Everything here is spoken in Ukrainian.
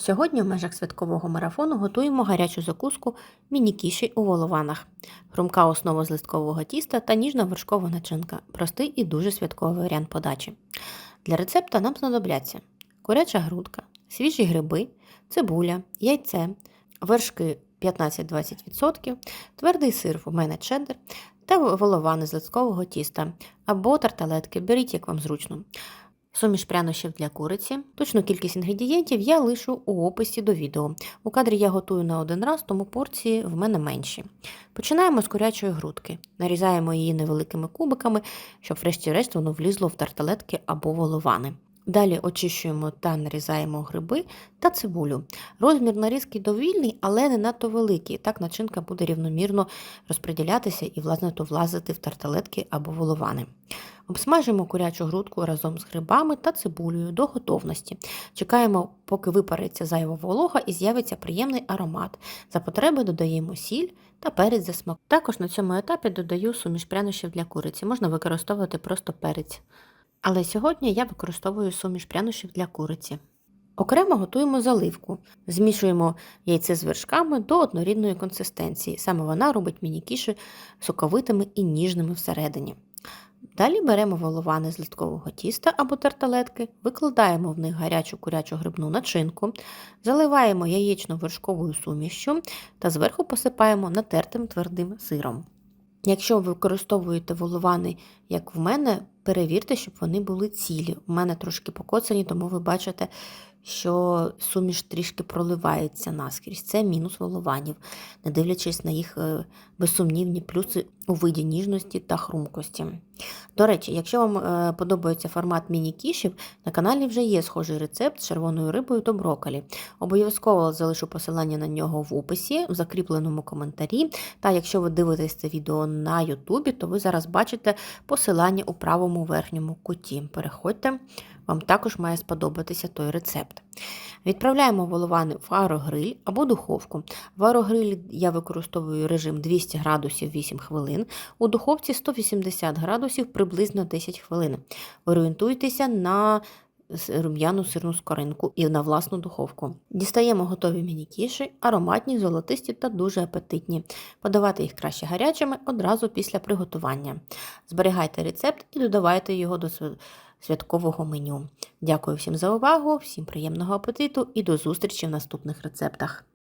Сьогодні в межах святкового марафону готуємо гарячу закуску міні-кіші у волованах. Хрумка основа з листкового тіста та ніжна вершкова начинка. Простий і дуже святковий варіант подачі. Для рецепта нам знадобляться куряча грудка, свіжі гриби, цибуля, яйце, вершки 15-20%, твердий сир у мене чеддер та воловани з листкового тіста або тарталетки. Беріть, як вам зручно. Суміш прянощів для куриці. Точну кількість інгредієнтів я лишу у описі до відео. У кадрі я готую на один раз, тому порції в мене менші. Починаємо з курячої грудки. Нарізаємо її невеликими кубиками, щоб врешті-решт воно влізло в тарталетки або воловани. Далі очищуємо та нарізаємо гриби та цибулю. Розмір нарізки довільний, але не надто великий. Так начинка буде рівномірно розподілятися і власне то влазити в тарталетки або воловани. Обсмажимо курячу грудку разом з грибами та цибулею до готовності. Чекаємо, поки випариться зайва волога і з'явиться приємний аромат. За потреби додаємо сіль та перець за смак. Також на цьому етапі додаю суміш прянощів для куриці. Можна використовувати просто перець. Але сьогодні я використовую суміш прянощів для куриці. Окремо готуємо заливку. Змішуємо яйце з вершками до однорідної консистенції. Саме вона робить міні-кіші соковитими і ніжними всередині. Далі беремо воловани з листкового тіста або тарталетки, викладаємо в них гарячу курячу грибну начинку, заливаємо яєчно-вершковою сумішчю та зверху посипаємо натертим твердим сиром. Якщо ви використовуєте воловани, як в мене, перевірте, щоб вони були цілі. У мене трошки покоцані, тому ви бачите, що суміш трішки проливається наскрізь. Це мінус волованів, не дивлячись на їх е, безсумнівні плюси у виді ніжності та хрумкості. До речі, якщо вам е, подобається формат міні-кішів, на каналі вже є схожий рецепт з червоною рибою та брокколі. Обов'язково залишу посилання на нього в описі, в закріпленому коментарі. Та якщо ви дивитесь це відео на Ютубі, то ви зараз бачите посилання у правому верхньому куті. Переходьте, вам також має сподобатися той рецепт. Відправляємо воловани в аерогриль або духовку. В аерогрилі я використовую режим 200 градусів 8 хвилин, у духовці 180 градусів приблизно 10 хвилин. Орієнтуйтеся на рум'яну сирну скоринку і на власну духовку. Дістаємо готові міні-кіші, ароматні, золотисті та дуже апетитні. Подавати їх краще гарячими одразу після приготування. Зберігайте рецепт і додавайте його до святкового меню. Дякую всім за увагу, всім приємного апетиту і до зустрічі в наступних рецептах.